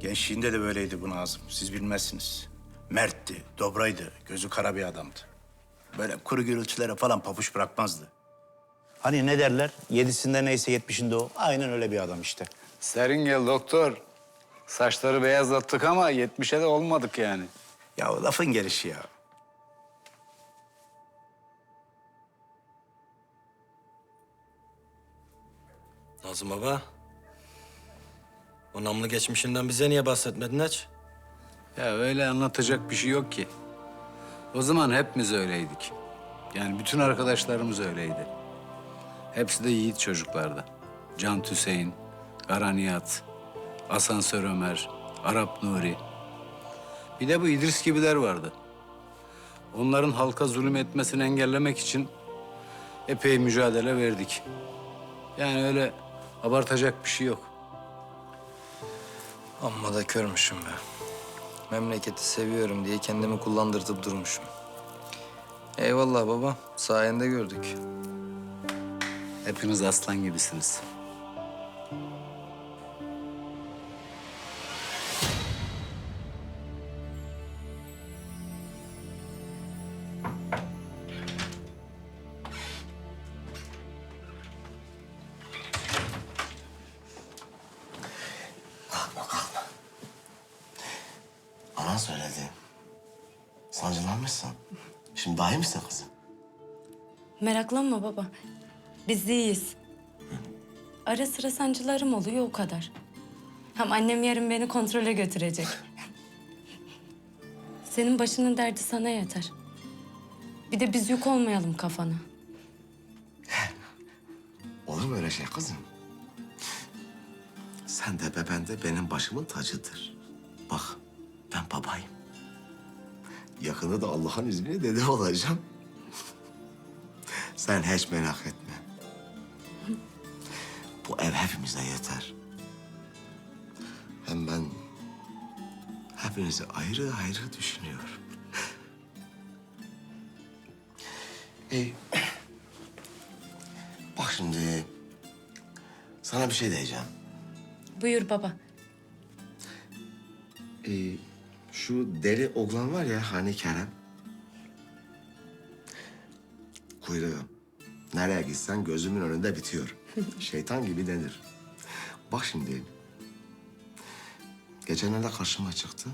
Gençliğinde de böyleydi bu Nazım. Siz bilmezsiniz. Mertti, dobraydı, gözü kara bir adamdı. Böyle kuru gürültülere falan papuç bırakmazdı. Hani ne derler? Yedisinde neyse yetmişinde o. Aynen öyle bir adam işte. Serin gel doktor. Saçları beyazlattık ama 70'e de olmadık yani. Ya o lafın gelişi ya. Nazım baba. O namlı geçmişinden bize niye bahsetmedin hiç? Ya öyle anlatacak bir şey yok ki. O zaman hepimiz öyleydik. Yani bütün arkadaşlarımız öyleydi. Hepsi de yiğit çocuklardı. Can Hüseyin, Kara Nihat, Asansör Ömer, Arap Nuri. Bir de bu İdris gibiler vardı. Onların halka zulüm etmesini engellemek için epey mücadele verdik. Yani öyle abartacak bir şey yok. Amma da körmüşüm be. Memleketi seviyorum diye kendimi kullandırtıp durmuşum. Eyvallah baba, sayende gördük. Hepiniz aslan gibisiniz. Sancılanmışsın. Şimdi daha iyi misin kızım? Meraklanma baba. Biz iyiyiz. Ara sıra sancılarım oluyor o kadar. Hem annem yarın beni kontrole götürecek. Senin başının derdi sana yeter. Bir de biz yük olmayalım kafana. Olur mu öyle şey kızım? Sen de beben de benim başımın tacıdır. Bak ben babayım. Yakında da Allah'ın izniyle dede olacağım. Sen hiç merak etme. Bu ev hepimize yeter. Hem ben hepinizi ayrı ayrı düşünüyorum. Ey, bak şimdi sana bir şey diyeceğim. Buyur baba. Ee, şu deli oğlan var ya hani Kerem. Kuyruğu. Nereye gitsen gözümün önünde bitiyor. Şeytan gibi denir. Bak şimdi. Geçenlerde karşıma çıktı.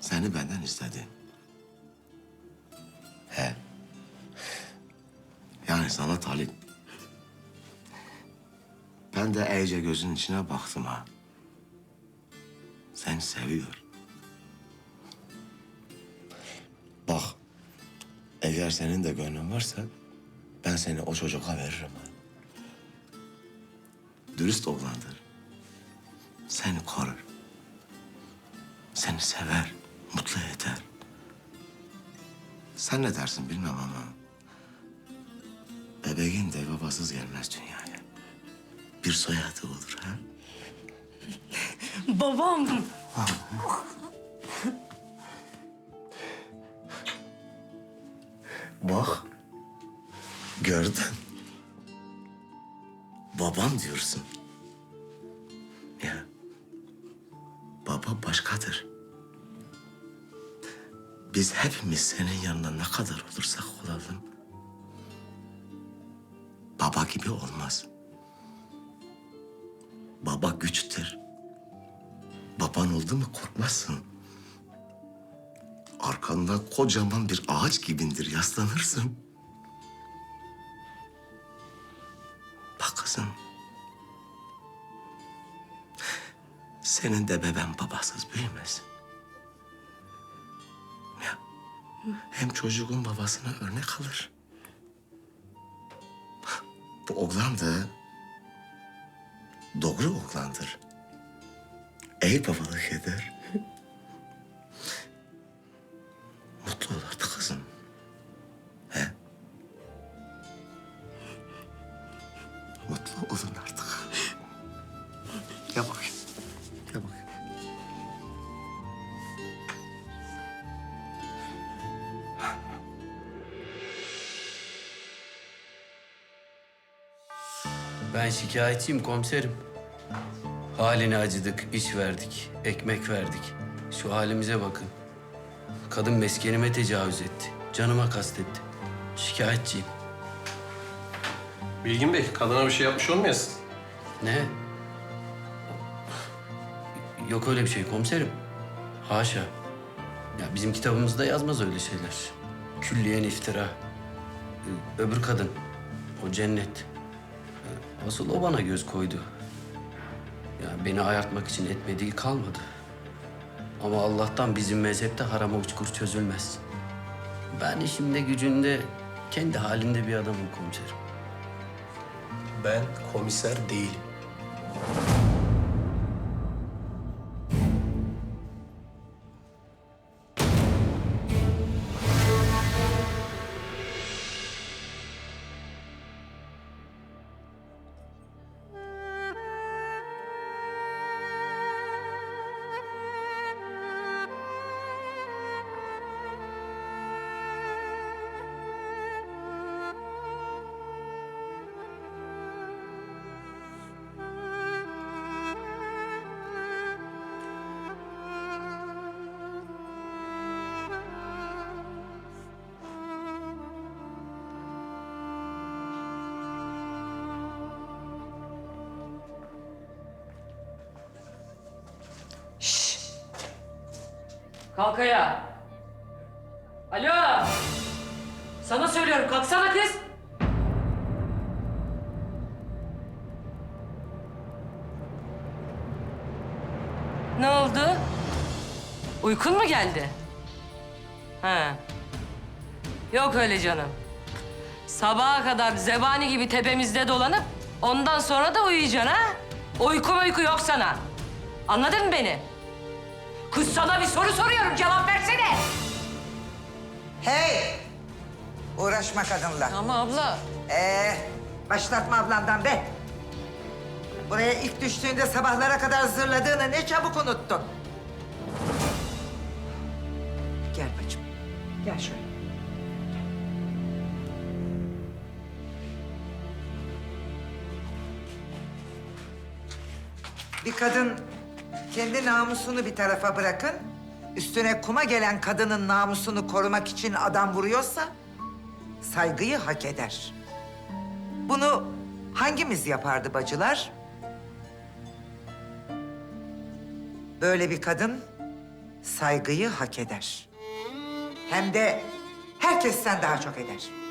Seni benden istedi. He. Yani sana talip. Ben de iyice gözünün içine baktım ha. Seni seviyor. Bak, eğer senin de gönlün varsa ben seni o çocuğa veririm. Dürüst oğlandır. Seni korur. Seni sever, mutlu eder. Sen ne dersin bilmem ama... ...bebeğin de babasız gelmez dünyaya. Bir soyadı olur ha. Babam. Bak. Gördün. Babam diyorsun. Ya. Baba başkadır. Biz hepimiz senin yanına ne kadar olursak olalım. Baba gibi olmaz. Baba güçtür. Baban oldu mu korkmazsın. Arkandan kocaman bir ağaç gibindir, yaslanırsın. Bak kızım. Senin de beben babasız büyümesin. Ya, hem çocuğun babasına örnek alır. Bu oğlan da doğru oğlandır. İyi babalık eder. Mutlu ol artık kızım. He? Mutlu olun artık. Gel bakayım. Gel bakayım. Ben şikayetçiyim komiserim. Haline acıdık, iş verdik, ekmek verdik. Şu halimize bakın. Kadın meskenime tecavüz etti. Canıma kastetti. Şikayetçiyim. Bilgin Bey, kadına bir şey yapmış olmayasın? Ne? Yok öyle bir şey komiserim. Haşa. Ya bizim kitabımızda yazmaz öyle şeyler. Külliyen iftira. Ee, Öbür kadın. O cennet. Ee, Asıl o bana göz koydu. Ya beni ayartmak için etmediği kalmadı. Ama Allah'tan bizim mezhepte harama uçkur çözülmez. Ben işimde gücünde kendi halinde bir adamım komiserim. Ben komiser değilim. Kalk. Alo. Sana söylüyorum kalksana kız. Ne oldu? Uykun mu geldi? Ha. Yok öyle canım. Sabaha kadar zebani gibi tepemizde dolanıp ondan sonra da uyuyacaksın ha? Uyku uyku yok sana. Anladın mı beni? Kız sana bir soru soruyorum cevap versene. Hey! Uğraşma kadınla. Ama abla. Ee, başlatma ablandan be. Buraya ilk düştüğünde sabahlara kadar zırladığını ne çabuk unuttun. Gel bacım. Gel şöyle. Bir kadın kendi namusunu bir tarafa bırakın. Üstüne kuma gelen kadının namusunu korumak için adam vuruyorsa saygıyı hak eder. Bunu hangimiz yapardı bacılar? Böyle bir kadın saygıyı hak eder. Hem de herkesten daha çok eder.